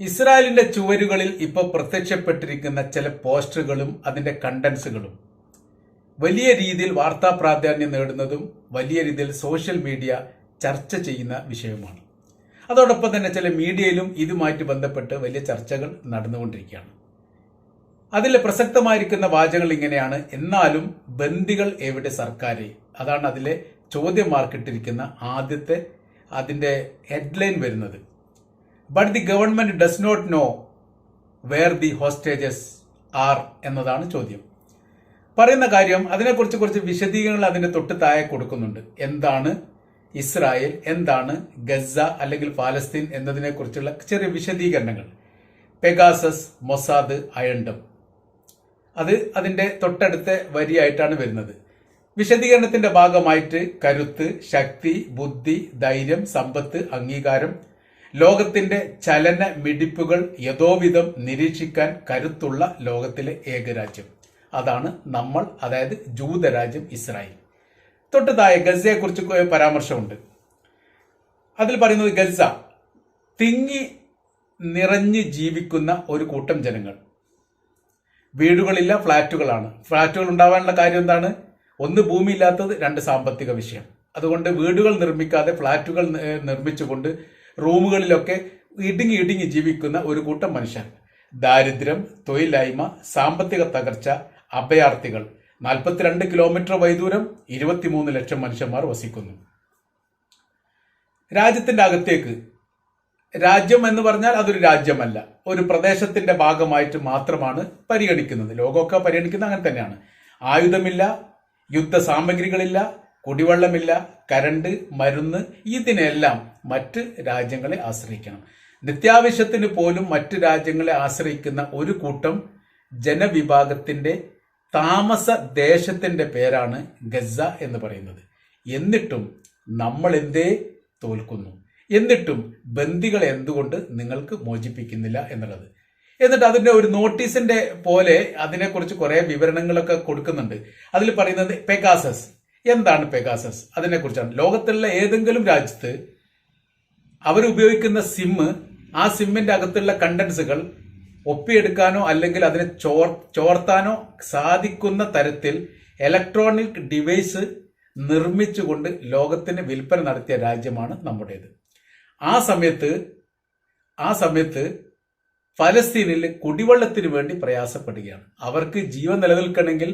ഇസ്രായേലിന്റെ ചുവരുകളിൽ ഇപ്പോൾ പ്രത്യക്ഷപ്പെട്ടിരിക്കുന്ന ചില പോസ്റ്ററുകളും അതിന്റെ കണ്ടൻസുകളും വലിയ രീതിയിൽ വാർത്താ പ്രാധാന്യം നേടുന്നതും വലിയ രീതിയിൽ സോഷ്യൽ മീഡിയ ചർച്ച ചെയ്യുന്ന വിഷയമാണ്. അതോടൊപ്പം തന്നെ ചില മീഡിയയിലും ഇതുമായിട്ട് ബന്ധപ്പെട്ട് വലിയ ചർച്ചകൾ നടന്നുകൊണ്ടിരിക്കുകയാണ്. അതിൽ പ്രസക്തമായിരിക്കുന്ന വാചകങ്ങൾ ഇങ്ങനെയാണ്. എന്നാലും ബന്ദികൾ എവിടെ സർക്കാരെ? അതാണ് അതിലെ ചോദ്യം മാർക്കിട്ടിരിക്കുന്ന ആദ്യത്തെ അതിന്റെ ഹെഡ്ലൈൻ വരുന്നത്. But the government does not know where the hostages are എന്നതാണ് ചോദ്യം. പറയുന്ന കാര്യം അതിനെക്കുറിച്ച് കുറച്ച് വിശദീകരണങ്ങൾ അതിന്റെ തൊട്ട് താഴെ കൊടുക്കുന്നുണ്ട്. എന്താണ് ഇസ്രായേൽ എന്താണ് ഗസ അല്ലെങ്കിൽ പാലസ്തീൻ എന്നതിനെക്കുറിച്ചുള്ള ചെറിയ വിശദീകരണങ്ങൾ. പെഗാസസ് മൊസാദ് അയണ്ടം അത് അതിന്റെ തൊട്ടടുത്ത വരിയായിട്ടാണ് വരുന്നത്. വിശദീകരണത്തിന്റെ ഭാഗമായിട്ട് കരുത്ത് ശക്തി ബുദ്ധി ധൈര്യം സമ്പത്ത് അംഗീകാരം ലോകത്തിന്റെ ചലന മിടിപ്പുകൾ യഥോവിധം നിരീക്ഷിക്കാൻ കരുത്തുള്ള ലോകത്തിലെ ഏകരാജ്യം. അതാണ് നമ്മൾ അതായത് ജൂതരാജ്യം ഇസ്രായേൽ. തൊട്ടതായ താഴെ ഗസയെക്കുറിച്ച് പരാമർശമുണ്ട്. അതിൽ പറയുന്നത് ഗസ തിങ്ങി നിറഞ്ഞ് ജീവിക്കുന്ന ഒരു കൂട്ടം ജനങ്ങൾ. വീടുകളില്ല ഫ്ലാറ്റുകളാണ്. ഫ്ളാറ്റുകൾ ഉണ്ടാവാനുള്ള കാര്യം എന്താണ്? ഒന്ന് ഭൂമിയില്ലാത്തത് രണ്ട് സാമ്പത്തിക വിഷയം. അതുകൊണ്ട് വീടുകൾ നിർമ്മിക്കാതെ ഫ്ളാറ്റുകൾ നിർമ്മിച്ചുകൊണ്ട് റൂമുകളിലൊക്കെ ഇടുങ്ങി ഇടുങ്ങി ജീവിക്കുന്ന ഒരു കൂട്ടം മനുഷ്യർ. ദാരിദ്ര്യം തൊഴിലില്ലായ്മ സാമ്പത്തിക തകർച്ച അഭയാർത്ഥികൾ. നാൽപ്പത്തിരണ്ട് കിലോമീറ്റർ വൈദൂരം ഇരുപത്തിമൂന്ന് ലക്ഷം മനുഷ്യന്മാർ വസിക്കുന്നു. രാജ്യത്തിന്റെ അകത്തേക്ക്. രാജ്യം എന്ന് പറഞ്ഞാൽ അതൊരു രാജ്യമല്ല. ഒരു പ്രദേശത്തിന്റെ ഭാഗമായിട്ട് മാത്രമാണ് പരിഗണിക്കുന്നത്. ലോകമൊക്കെ പരിഗണിക്കുന്നത് അങ്ങനെ തന്നെയാണ്. ആയുധമില്ല യുദ്ധ സാമഗ്രികളില്ല കുടിവെള്ളമില്ല കരണ്ട് മരുന്ന് ഇതിനെല്ലാം മറ്റ് രാജ്യങ്ങളെ ആശ്രയിക്കണം. നിത്യാവശ്യത്തിന് പോലും മറ്റ് രാജ്യങ്ങളെ ആശ്രയിക്കുന്ന ഒരു കൂട്ടം ജനവിഭാഗത്തിന്റെ താമസ ദേശത്തിന്റെ പേരാണ് ഗസ എന്ന് പറയുന്നത്. എന്നിട്ടും നമ്മൾ എന്തേ തോൽക്കുന്നു? എന്നിട്ടും ബന്ദികളെ എന്തുകൊണ്ട് നിങ്ങൾക്ക് മോചിപ്പിക്കുന്നില്ല എന്നുള്ളത്. എന്നിട്ട് അതിന്റെ ഒരു നോട്ടീസിന്റെ പോലെ അതിനെക്കുറിച്ച് കുറെ വിവരണങ്ങളൊക്കെ കൊടുക്കുന്നുണ്ട്. അതിൽ പറയുന്നത് പെഗാസസ്. എന്താണ് പെഗാസസ്? അതിനെക്കുറിച്ചാണ്. ലോകത്തുള്ള ഏതെങ്കിലും രാജ്യത്ത് അവരുപയോഗിക്കുന്ന സിമ്മ് ആ സിമ്മിന്റെ അകത്തുള്ള കണ്ടൻസുകൾ ഒപ്പിയെടുക്കാനോ അല്ലെങ്കിൽ അതിനെ ചോർ ചോർത്താനോ സാധിക്കുന്ന തരത്തിൽ ഇലക്ട്രോണിക് ഡിവൈസ് നിർമ്മിച്ചുകൊണ്ട് ലോകത്തിന് വിൽപ്പന നടത്തിയ രാജ്യമാണ് നമ്മുടേത്. ആ സമയത്ത് ആ സമയത്ത് ഫലസ്തീനിൽ കുടിവെള്ളത്തിന് വേണ്ടി പ്രയാസപ്പെടുകയാണ്. അവർക്ക് ജീവൻ നിലനിൽക്കണമെങ്കിൽ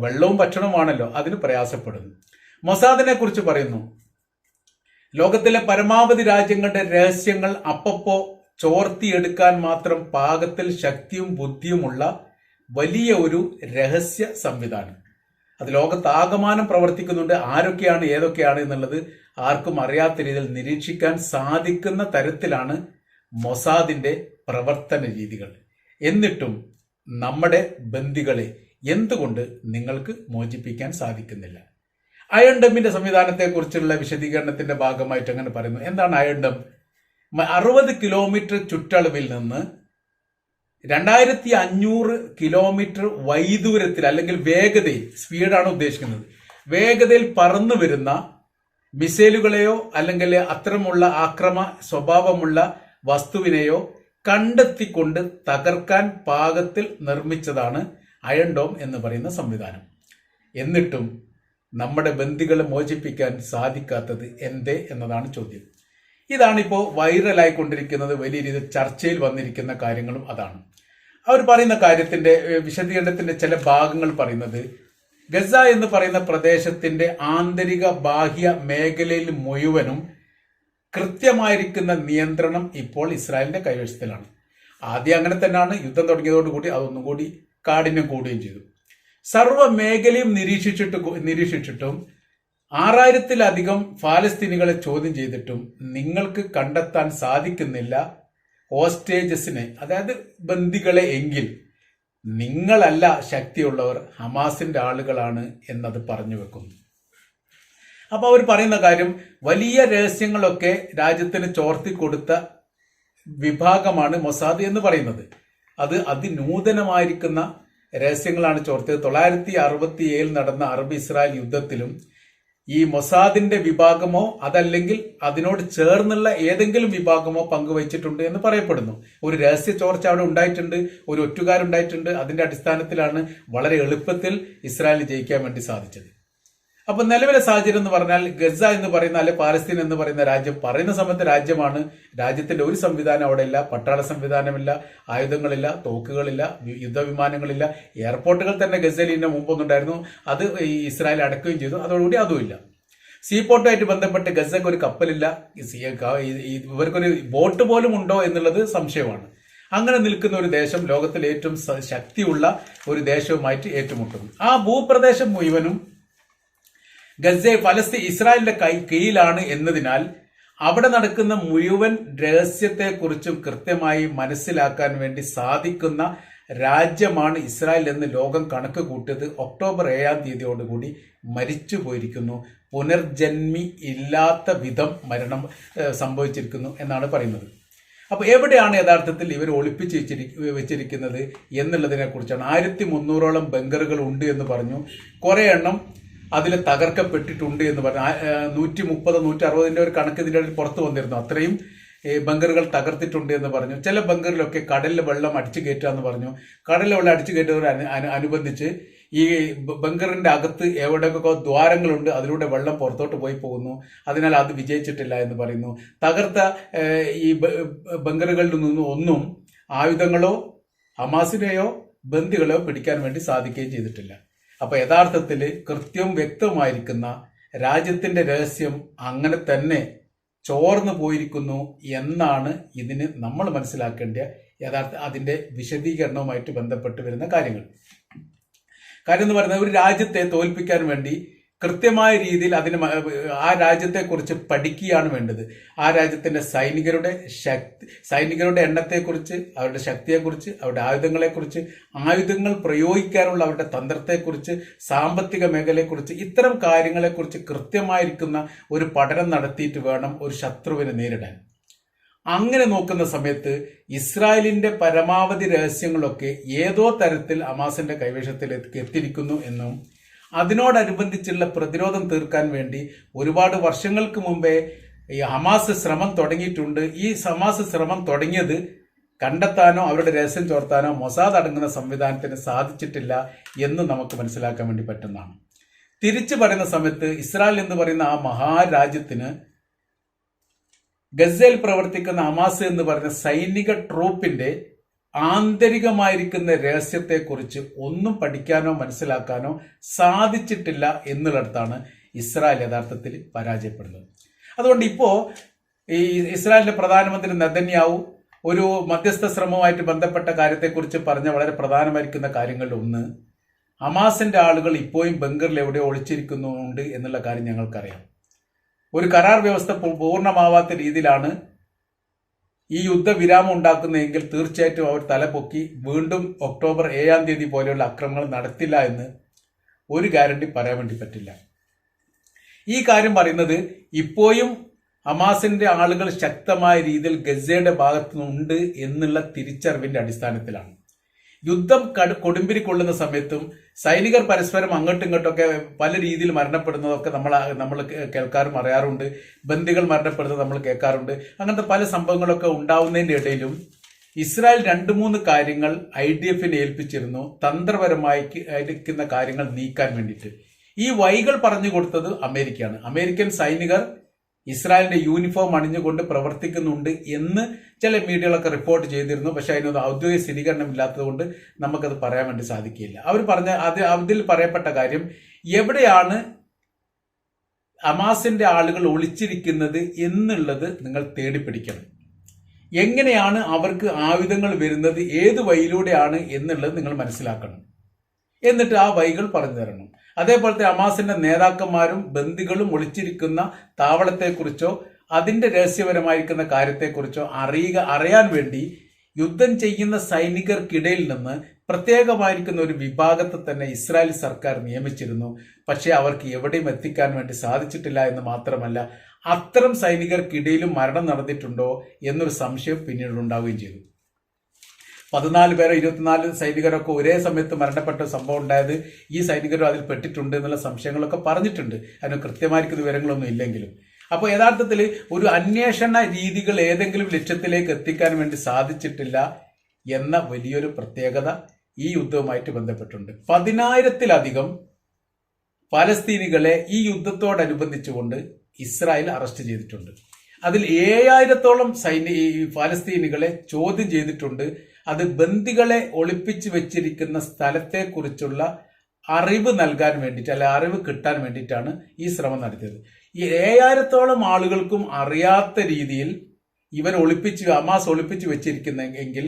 വെള്ളവും ഭക്ഷണവുമാണല്ലോ അതിന് പ്രയാസപ്പെടുന്നു. മൊസാദിനെ കുറിച്ച് പറയുന്നു. ലോകത്തിലെ പരമാവധി രാജ്യങ്ങളുടെ രഹസ്യങ്ങൾ അപ്പപ്പോ ചോർത്തിയെടുക്കാൻ മാത്രം പാകത്തിൽ ശക്തിയും ബുദ്ധിയുമുള്ള വലിയ ഒരു രഹസ്യ സംവിധാനം. അത് ലോകത്താകമാനം പ്രവർത്തിക്കുന്നുണ്ട്. ആരൊക്കെയാണ് ഏതൊക്കെയാണ് എന്നുള്ളത് ആർക്കും അറിയാത്ത രീതിയിൽ നിരീക്ഷിക്കാൻ സാധിക്കുന്ന തരത്തിലാണ് മൊസാദിന്റെ പ്രവർത്തന രീതികൾ. എന്നിട്ടും നമ്മുടെ ബന്ദികളെ എന്തുകൊണ്ട് നിങ്ങൾക്ക് മോചിപ്പിക്കാൻ സാധിക്കുന്നില്ല? അയൺ ഡമ്മിന്റെ സംവിധാനത്തെക്കുറിച്ചുള്ള വിശദീകരണത്തിന്റെ ഭാഗമായിട്ട് അങ്ങനെ പറയുന്നു. എന്താണ് അയൺ ഡം അറുപത് കിലോമീറ്റർ ചുറ്റളവിൽ നിന്ന് രണ്ടായിരത്തി അഞ്ഞൂറ് കിലോമീറ്റർ വൈദൂരത്തിൽ അല്ലെങ്കിൽ വേഗതയിൽ സ്പീഡാണ് ഉദ്ദേശിക്കുന്നത്. വേഗതയിൽ പറന്നു വരുന്ന മിസൈലുകളെയോ അല്ലെങ്കിൽ അത്തരമുള്ള ആക്രമ സ്വഭാവമുള്ള വസ്തുവിനെയോ കണ്ടെത്തിക്കൊണ്ട് തകർക്കാൻ പാകത്തിൽ നിർമ്മിച്ചതാണ് അയൺ ഡോം എന്ന് പറയുന്ന സംവിധാനം. എന്നിട്ടും നമ്മുടെ ബന്ധികളെ മോചിപ്പിക്കാൻ സാധിക്കാത്തത് എന്തേ എന്നതാണ് ചോദ്യം. ഇതാണിപ്പോൾ വൈറലായിക്കൊണ്ടിരിക്കുന്നത് വലിയ രീതിയിൽ ചർച്ചയിൽ വന്നിരിക്കുന്ന കാര്യങ്ങളും അതാണ്. അവർ പറയുന്ന കാര്യത്തിന്റെ വിശദീകരണത്തിന്റെ ചില ഭാഗങ്ങൾ പറയുന്നത് ഗസ എന്ന് പറയുന്ന പ്രദേശത്തിന്റെ ആന്തരിക ബാഹ്യ മേഖലയിൽ മുഴുവനും കൃത്യമായിരിക്കുന്ന നിയന്ത്രണം ഇപ്പോൾ ഇസ്രായേലിന്റെ കൈവശത്തിലാണ്. ആദ്യം അങ്ങനെ തന്നെയാണ് യുദ്ധം തുടങ്ങിയതോടുകൂടി അതൊന്നും കൂടി കാഠിന്യം കൂടുകയും ചെയ്തു. സർവ മേഖലയും നിരീക്ഷിച്ചിട്ട് നിരീക്ഷിച്ചിട്ടും ആറായിരത്തിലധികം ഫാലസ്തീനികളെ ചോദ്യം ചെയ്തിട്ടും നിങ്ങൾക്ക് കണ്ടെത്താൻ സാധിക്കുന്നില്ല ഹോസ്റ്റേജസിനെ അതായത് ബന്ദികളെ എങ്കിൽ നിങ്ങളല്ല ശക്തിയുള്ളവർ ഹമാസിന്റെ ആളുകളാണ് എന്നത് പറഞ്ഞു വെക്കുന്നു. അപ്പൊ അവർ പറയുന്ന കാര്യം വലിയ രഹസ്യങ്ങളൊക്കെ രാജ്യത്തിന് ചോർത്തി കൊടുത്ത വിഭാഗമാണ് മൊസാദ് എന്ന് പറയുന്നത്. അത് അതിനൂതനമായിരിക്കുന്ന രഹസ്യങ്ങളാണ് ചോർത്തിയത്. തൊള്ളായിരത്തി അറുപത്തി ഏഴിൽ നടന്ന അറബ് ഇസ്രായേൽ യുദ്ധത്തിലും ഈ മൊസാദിന്റെ വിഭാഗമോ അതല്ലെങ്കിൽ അതിനോട് ചേർന്നുള്ള ഏതെങ്കിലും വിഭാഗമോ പങ്കുവച്ചിട്ടുണ്ട് എന്ന് പറയപ്പെടുന്നു. ഒരു രഹസ്യ ചോർച്ച അവിടെ ഉണ്ടായിട്ടുണ്ട് ഒരു ഒറ്റുകാരുണ്ടായിട്ടുണ്ട്. അതിന്റെ അടിസ്ഥാനത്തിലാണ് വളരെ എളുപ്പത്തിൽ ഇസ്രായേൽ ജയിക്കാൻ വേണ്ടി സാധിച്ചത്. അപ്പൊ നിലവിലെ സാഹചര്യം എന്ന് പറഞ്ഞാൽ ഗസ എന്ന് പറയുന്ന അല്ലെ പാലസ്തീൻ എന്ന് പറയുന്ന രാജ്യം പറയുന്ന സമയത്ത് രാജ്യമാണ്. രാജ്യത്തിന്റെ ഒരു സംവിധാനം അവിടെ ഇല്ല പട്ടാള സംവിധാനമില്ല ആയുധങ്ങളില്ല തോക്കുകളില്ല യുദ്ധവിമാനങ്ങളില്ല. എയർപോർട്ടുകൾ തന്നെ ഗസയിൽ ഇതിന് മുമ്പൊന്നുണ്ടായിരുന്നു. അത് ഈ ഇസ്രായേൽ അടക്കുകയും ചെയ്തു. അതോടുകൂടി അതുമില്ല സീപോർട്ടുമായിട്ട് ബന്ധപ്പെട്ട് ഗസക്ക് ഒരു കപ്പലില്ല. ഇവർക്കൊരു ബോട്ട് പോലും ഉണ്ടോ എന്നുള്ളത് സംശയമാണ്. അങ്ങനെ നിൽക്കുന്ന ഒരു ദേശം ലോകത്തിലെ ഏറ്റവും ശക്തിയുള്ള ഒരു ദേശവുമായിട്ട് ഏറ്റുമുട്ടുന്നു. ആ ഭൂപ്രദേശം മുഴുവനും ഗസ ഫലസ്തീൻ ഇസ്രായേലിന്റെ കൈ കീഴിലാണ് എന്നതിനാൽ അവിടെ നടക്കുന്ന മുഴുവൻ രഹസ്യത്തെക്കുറിച്ചും കൃത്യമായി മനസ്സിലാക്കാൻ വേണ്ടി സാധിക്കുന്ന രാജ്യമാണ് ഇസ്രായേൽ എന്ന് ലോകം കണക്ക് കൂട്ടിയത് ഒക്ടോബർ ഏഴാം തീയതിയോടുകൂടി മരിച്ചു പോയിരിക്കുന്നു. പുനർജന്മി ഇല്ലാത്ത വിധം മരണം സംഭവിച്ചിരിക്കുന്നു എന്നാണ് പറയുന്നത്. അപ്പോൾ എവിടെയാണ് യഥാർത്ഥത്തിൽ ഇവർ ഒളിപ്പിച്ച് വെച്ചിരി വെച്ചിരിക്കുന്നത് എന്നുള്ളതിനെ കുറിച്ചാണ് ആയിരത്തി മുന്നൂറോളം ബങ്കറുകൾ ഉണ്ട് എന്ന് പറഞ്ഞു. കുറെ എണ്ണം അതിൽ തകർക്കപ്പെട്ടിട്ടുണ്ട് എന്ന് പറഞ്ഞു. നൂറ്റി മുപ്പത് നൂറ്റി അറുപതിന്റെ ഒരു കണക്ക് ഇതിന്റെ ഇടയിൽ പുറത്തു വന്നിരുന്നു. അത്രയും ബങ്കറുകൾ തകർത്തിട്ടുണ്ട് എന്ന് പറഞ്ഞു. ചില ബങ്കറിലൊക്കെ കടലിൽ വെള്ളം അടിച്ചു കയറ്റുക എന്ന് പറഞ്ഞു. കടലിൽ വെള്ളം അടിച്ചു കയറ്റുന്നവർ അനുബന്ധിച്ച് ഈ ബങ്കറിന്റെ അകത്ത് എവിടെയൊക്കെ ദ്വാരങ്ങളുണ്ട് അതിലൂടെ വെള്ളം പുറത്തോട്ട് പോയി പോകുന്നു. അതിനാൽ അത് വിജയിച്ചിട്ടില്ല എന്ന് പറയുന്നു. തകർത്ത ഈ ബങ്കറുകളിൽ നിന്നും ഒന്നും ആയുധങ്ങളോ ഹമാസിനെയോ ബന്ദികളോ പിടിക്കാൻ വേണ്ടി സാധിക്കുകയും ചെയ്തിട്ടില്ല. അപ്പൊ യഥാർത്ഥത്തിൽ കൃത്യം വ്യക്തമായിരിക്കുന്ന രാജ്യത്തിന്റെ രഹസ്യം അങ്ങനെ തന്നെ ചോർന്നു പോയിരിക്കുന്നു എന്നാണ് ഇതിന് നമ്മൾ മനസ്സിലാക്കേണ്ട യഥാർത്ഥ അതിന്റെ വിശദീകരണവുമായിട്ട് ബന്ധപ്പെട്ട് വരുന്ന കാര്യങ്ങൾ. കാര്യം എന്ന് പറയുന്നത് ഒരു രാജ്യത്തെ തോൽപ്പിക്കാൻ വേണ്ടി കൃത്യമായ രീതിയിൽ അതിന് ആ രാജ്യത്തെക്കുറിച്ച് പഠിക്കുകയാണ് വേണ്ടത്. ആ രാജ്യത്തിന്റെ സൈനികരുടെ ശക്തി സൈനികരുടെ എണ്ണത്തെക്കുറിച്ച് അവരുടെ ശക്തിയെക്കുറിച്ച് അവരുടെ ആയുധങ്ങളെക്കുറിച്ച് ആയുധങ്ങൾ പ്രയോഗിക്കാനുള്ള അവരുടെ തന്ത്രത്തെക്കുറിച്ച് സാമ്പത്തിക മേഖലയെക്കുറിച്ച് ഇത്തരം കാര്യങ്ങളെക്കുറിച്ച് കൃത്യമായിരിക്കുന്ന ഒരു പഠനം നടത്തിയിട്ട് വേണം ഒരു ശത്രുവിനെ നേരിടാൻ. അങ്ങനെ നോക്കുന്ന സമയത്ത് ഇസ്രായേലിന്റെ പരമാവധി രഹസ്യങ്ങളൊക്കെ ഏതോ തരത്തിൽ അമാസിന്റെ കൈവശത്തിൽ എത്തിയിരിക്കുന്നു എന്നും അതിനോടനുബന്ധിച്ചുള്ള പ്രതിരോധം തീർക്കാൻ വേണ്ടി ഒരുപാട് വർഷങ്ങൾക്ക് മുമ്പേ ഈ ഹമാസ് ശ്രമം തുടങ്ങിയിട്ടുണ്ട്. ഈ ഹമാസ് ശ്രമം തുടങ്ങിയത് കണ്ടെത്താനോ അവരുടെ രഹസ്യം ചോർത്താനോ മൊസാദ് അടങ്ങുന്ന സംവിധാനത്തിന് സാധിച്ചിട്ടില്ല എന്ന് നമുക്ക് മനസ്സിലാക്കാൻ വേണ്ടി പറ്റുന്നതാണ്. തിരിച്ചു പറയുന്ന സമയത്ത് ഇസ്രായേൽ എന്ന് പറയുന്ന ആ മഹാരാജ്യത്തിന് ഗസയിൽ പ്രവർത്തിക്കുന്ന ഹമാസ് എന്ന് പറയുന്ന സൈനിക ട്രൂപ്പിന്റെ ആന്തരികമായിരിക്കുന്ന രഹസ്യത്തെക്കുറിച്ച് ഒന്നും പഠിക്കാനോ മനസ്സിലാക്കാനോ സാധിച്ചിട്ടില്ല എന്നുള്ളിടത്താണ് ഇസ്രായേൽ യഥാർത്ഥത്തിൽ പരാജയപ്പെടുന്നത്. അതുകൊണ്ട് ഇപ്പോ ഈ ഇസ്രായേലിന്റെ പ്രധാനമന്ത്രി നെതന്യാവു ഒരു മധ്യസ്ഥ ശ്രമവുമായിട്ട് ബന്ധപ്പെട്ട കാര്യത്തെക്കുറിച്ച് പറഞ്ഞ വളരെ പ്രധാനമായിരിക്കുന്ന കാര്യങ്ങളിൽ ഒന്ന് അമാസിന്റെ ആളുകൾ ഇപ്പോഴും ബംഗറിൽ എവിടെ ഒളിച്ചിരിക്കുന്നുണ്ട് എന്നുള്ള കാര്യം ഞങ്ങൾക്കറിയാം. ഒരു കരാർ വ്യവസ്ഥ പൂർണമാവാത്ത രീതിയിലാണ് ഈ യുദ്ധവിരാമം ഉണ്ടാക്കുന്നെങ്കിൽ തീർച്ചയായിട്ടും അവർ തലപൊക്കി വീണ്ടും ഒക്ടോബർ ഏഴാം തീയതി പോലെയുള്ള അക്രമങ്ങൾ നടത്തില്ല എന്ന് ഒരു ഗ്യാരണ്ടി പറയാൻ വേണ്ടി പറ്റില്ല. ഈ കാര്യം പറയുന്നത് ഇപ്പോഴും ഹമാസിന്റെ ആളുകൾ ശക്തമായ രീതിയിൽ ഗസയുടെ ഭാഗത്തുനിന്നുണ്ട് എന്നുള്ള തിരിച്ചറിവിന്റെ അടിസ്ഥാനത്തിലാണ്. യുദ്ധം കൊടുമ്പിരി കൊള്ളുന്ന സമയത്തും സൈനികർ പരസ്പരം അങ്ങോട്ടും ഇങ്ങോട്ടൊക്കെ പല രീതിയിൽ മരണപ്പെടുന്നതൊക്കെ നമ്മൾ നമ്മൾ കേൾക്കാറും അറിയാറുണ്ട്. ബന്ദികൾ മരണപ്പെടുന്നത് നമ്മൾ കേൾക്കാറുണ്ട്. അങ്ങനത്തെ പല സംഭവങ്ങളൊക്കെ ഉണ്ടാവുന്നതിന്റെ ഇടയിലും ഇസ്രായേൽ രണ്ട് മൂന്ന് കാര്യങ്ങൾ ഐ ഡി എഫിനെ ഏൽപ്പിച്ചിരുന്നു. തന്ത്രപരമായി അയക്കുന്ന കാര്യങ്ങൾ നീക്കാൻ വേണ്ടിയിട്ട്. ഈ വൈകൾ പറഞ്ഞു കൊടുത്തത് അമേരിക്കയാണ്. അമേരിക്കൻ സൈനികർ ഇസ്രായേലിന്റെ യൂണിഫോം അണിഞ്ഞുകൊണ്ട് പ്രവർത്തിക്കുന്നുണ്ട് എന്ന് ചില മീഡിയകളൊക്കെ റിപ്പോർട്ട് ചെയ്തിരുന്നു. പക്ഷെ അതിനൊരു ഔദ്യോഗിക സ്ഥിരീകരണം ഇല്ലാത്തതുകൊണ്ട് നമുക്കത് പറയാൻ വേണ്ടി സാധിക്കില്ല അവർ പറഞ്ഞ അത് അതിൽ പറയപ്പെട്ട കാര്യം എവിടെയാണ് അമാസിന്റെ ആളുകൾ ഒളിച്ചിരിക്കുന്നത് എന്നുള്ളത് നിങ്ങൾ തേടിപ്പിടിക്കണം. എങ്ങനെയാണ് അവർക്ക് ആയുധങ്ങൾ വരുന്നത് ഏത് വഴിയിലൂടെയാണ് എന്നുള്ളത് നിങ്ങൾ മനസ്സിലാക്കണം. എന്നിട്ട് ആ വഴികൾ പറഞ്ഞു തരണം. അതേപോലത്തെ അമാസിന്റെ നേതാക്കന്മാരും ബന്ദികളും ഒളിച്ചിരിക്കുന്ന താവളത്തെക്കുറിച്ചോ അതിന്റെ രഹസ്യപരമായിരിക്കുന്ന കാര്യത്തെക്കുറിച്ചോ അറിയുക അറിയാൻ വേണ്ടി യുദ്ധം ചെയ്യുന്ന സൈനികർക്കിടയിൽ നിന്ന് പ്രത്യേകമായിരിക്കുന്ന ഒരു വിഭാഗത്തെ തന്നെ ഇസ്രായേൽ സർക്കാർ നിയമിച്ചിരുന്നു. പക്ഷേ അവർക്ക് എവിടെയും എത്തിക്കാൻ വേണ്ടി സാധിച്ചിട്ടില്ല എന്ന് മാത്രമല്ല അത്തരം സൈനികർക്കിടയിലും മരണം നടന്നിട്ടുണ്ടോ എന്നൊരു സംശയം പിന്നീട് ഉണ്ടാവുകയും ചെയ്തു. പതിനാല് പേരോ ഇരുപത്തിനാല് സൈനികരൊക്കെ ഒരേ സമയത്ത് മരണപ്പെട്ട സംഭവം ഉണ്ടായത് ഈ സൈനികരും അതിൽ പെട്ടിട്ടുണ്ട് എന്നുള്ള സംശയങ്ങളൊക്കെ പറഞ്ഞിട്ടുണ്ട്. അതിന് കൃത്യമായിരിക്കുന്ന വിവരങ്ങളൊന്നും ഇല്ലെങ്കിലും. അപ്പോൾ യഥാർത്ഥത്തിൽ ഒരു അന്വേഷണ രീതികൾ ഏതെങ്കിലും ലക്ഷ്യത്തിലേക്ക് എത്തിക്കാൻ വേണ്ടി സാധിച്ചിട്ടില്ല എന്ന വലിയൊരു പ്രത്യേകത ഈ യുദ്ധവുമായിട്ട് ബന്ധപ്പെട്ടുണ്ട്. പതിനായിരത്തിലധികം പലസ്തീനികളെ ഈ യുദ്ധത്തോടനുബന്ധിച്ചുകൊണ്ട് ഇസ്രായേൽ അറസ്റ്റ് ചെയ്തിട്ടുണ്ട്. അതിൽ ഏഴായിരത്തോളം ഈ ഫലസ്തീനികളെ ചോദ്യം ചെയ്തിട്ടുണ്ട് അത് ബന്ദികളെ ഒളിപ്പിച്ചു വെച്ചിരിക്കുന്ന സ്ഥലത്തെക്കുറിച്ചുള്ള അറിവ് നൽകാൻ വേണ്ടിയിട്ട് അല്ലെ അറിവ് കിട്ടാൻ വേണ്ടിയിട്ടാണ് ഈ ശ്രമം നടത്തിയത്. ഈ ഏഴായിരത്തോളം ആളുകൾക്കും അറിയാത്ത രീതിയിൽ ഇവർ ഒളിപ്പിച്ച് അമാസ് ഒളിപ്പിച്ച് വെച്ചിരിക്കുന്നെങ്കിൽ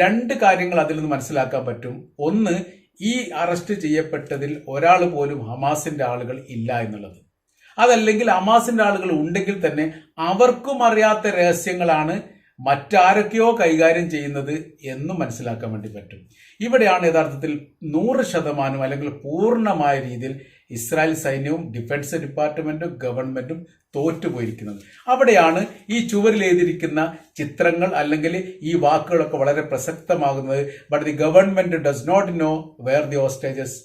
രണ്ട് കാര്യങ്ങൾ അതിൽ നിന്ന് മനസ്സിലാക്കാൻ പറ്റും. ഒന്ന് ഈ അറസ്റ്റ് ചെയ്യപ്പെട്ടതിൽ ഒരാൾ പോലും ഹമാസിന്റെ ആളുകൾ ഇല്ല എന്നുള്ളത്. അതല്ലെങ്കിൽ ഹമാസിന്റെ ആളുകൾ ഉണ്ടെങ്കിൽ തന്നെ അവർക്കും അറിയാത്ത രഹസ്യങ്ങളാണ് മറ്റാരൊക്കെയോ കൈകാര്യം ചെയ്യുന്നത് എന്ന് മനസ്സിലാക്കാൻ വേണ്ടി പറ്റും. ഇവിടെയാണ് യഥാർത്ഥത്തിൽ നൂറ് ശതമാനം അല്ലെങ്കിൽ പൂർണമായ രീതിയിൽ ഇസ്രായേൽ സൈന്യവും ഡിഫൻസ് ഡിപ്പാർട്ട്മെന്റും ഗവൺമെന്റും തോറ്റുപോയിരിക്കുന്നത്. അവിടെയാണ് ഈ ചുവരിൽ എഴുതിയിരിക്കുന്ന ചിത്രങ്ങൾ അല്ലെങ്കിൽ ഈ വാക്കുകളൊക്കെ വളരെ പ്രസക്തമാകുന്നത്. But the government does not know where the hostages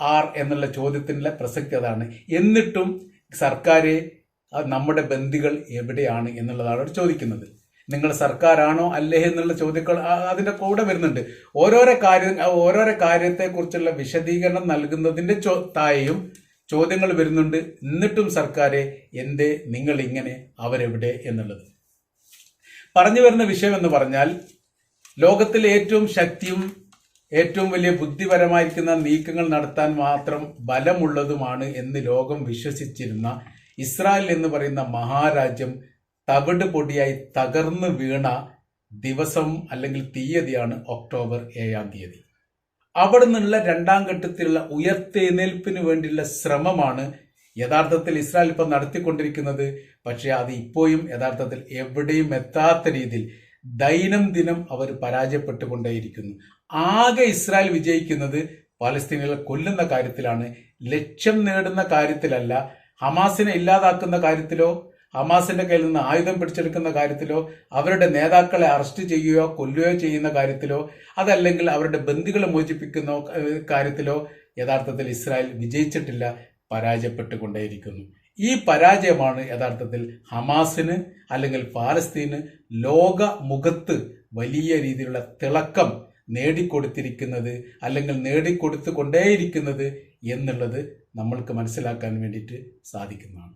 are എന്നുള്ള ചോദ്യത്തിന്റെ പ്രസക്തി അതാണ്. എന്നിട്ടും സർക്കാർ നമ്മുടെ ബന്ധികൾ എവിടെയാണ് എന്നുള്ളതാണ് അവർ ചോദിക്കുന്നത്. നിങ്ങൾ സർക്കാരാണോ അല്ലേ എന്നുള്ള ചോദ്യങ്ങൾ അതിന്റെ കൂടെ വരുന്നുണ്ട്. ഓരോരോ കാര്യം ഓരോരോ കാര്യത്തെക്കുറിച്ചുള്ള വിശദീകരണം നൽകുന്നതിന്റെ ചോ ചോദ്യങ്ങൾ വരുന്നുണ്ട്. എന്നിട്ടും സർക്കാരെ എന്തേ നിങ്ങൾ ഇങ്ങനെ അവരെവിടെ എന്നുള്ളത്. പറഞ്ഞു വരുന്ന വിഷയം എന്ന് പറഞ്ഞാൽ ലോകത്തിലെ ഏറ്റവും ശക്തിയും ഏറ്റവും വലിയ ബുദ്ധിപരമായിരിക്കുന്ന നീക്കങ്ങൾ നടത്താൻ മാത്രം ബലമുള്ളതുമാണ് എന്ന് ലോകം വിശ്വസിച്ചിരുന്ന ഇസ്രായേൽ എന്ന് പറയുന്ന മഹാരാജ്യം തവിട് പൊടിയായി തകർന്നു വീണ ദിവസം അല്ലെങ്കിൽ തീയതിയാണ് ഒക്ടോബർ ഏഴാം തീയതി. അവിടെ നിന്നുള്ള രണ്ടാം ഘട്ടത്തിലുള്ള ഉയർത്തെഴുന്നേൽപ്പിന് വേണ്ടിയുള്ള ശ്രമമാണ് യഥാർത്ഥത്തിൽ ഇസ്രായേൽ ഇപ്പം നടത്തിക്കൊണ്ടിരിക്കുന്നത്. പക്ഷേ അത് ഇപ്പോഴും യഥാർത്ഥത്തിൽ എവിടെയും എത്താത്ത രീതിയിൽ ദൈനംദിനം അവർ പരാജയപ്പെട്ടുകൊണ്ടേയിരിക്കുന്നു. ആകെ ഇസ്രായേൽ വിജയിക്കുന്നത് പാലസ്തീനികളെ കൊല്ലുന്ന കാര്യത്തിലാണ് ലക്ഷ്യം നേടുന്ന കാര്യത്തിലല്ല ഹമാസിനെ ഇല്ലാതാക്കുന്ന കാര്യത്തിലോ ഹമാസിന്റെ കയ്യിൽ നിന്ന് ആയുധം പിടിച്ചെടുക്കുന്ന കാര്യത്തിലോ അവരുടെ നേതാക്കളെ അറസ്റ്റ് ചെയ്യുകയോ കൊല്ലുകയോ ചെയ്യുന്ന കാര്യത്തിലോ അതല്ലെങ്കിൽ അവരുടെ ബന്ധുക്കളെ മോചിപ്പിക്കുന്ന കാര്യത്തിലോ യഥാർത്ഥത്തിൽ ഇസ്രായേൽ വിജയിച്ചിട്ടില്ല പരാജയപ്പെട്ടുകൊണ്ടേയിരിക്കുന്നു. ഈ പരാജയമാണ് യഥാർത്ഥത്തിൽ ഹമാസിന് അല്ലെങ്കിൽ പാലസ്തീന് ലോക മുഖത്ത് വലിയ രീതിയിലുള്ള തിളക്കം നേടിക്കൊടുത്തിരിക്കുന്നത് അല്ലെങ്കിൽ നേടിക്കൊടുത്തു കൊണ്ടേയിരിക്കുന്നത് എന്നുള്ളത് നമ്മൾക്ക് മനസ്സിലാക്കാൻ വേണ്ടിയിട്ട് സാധിക്കുന്നതാണ്.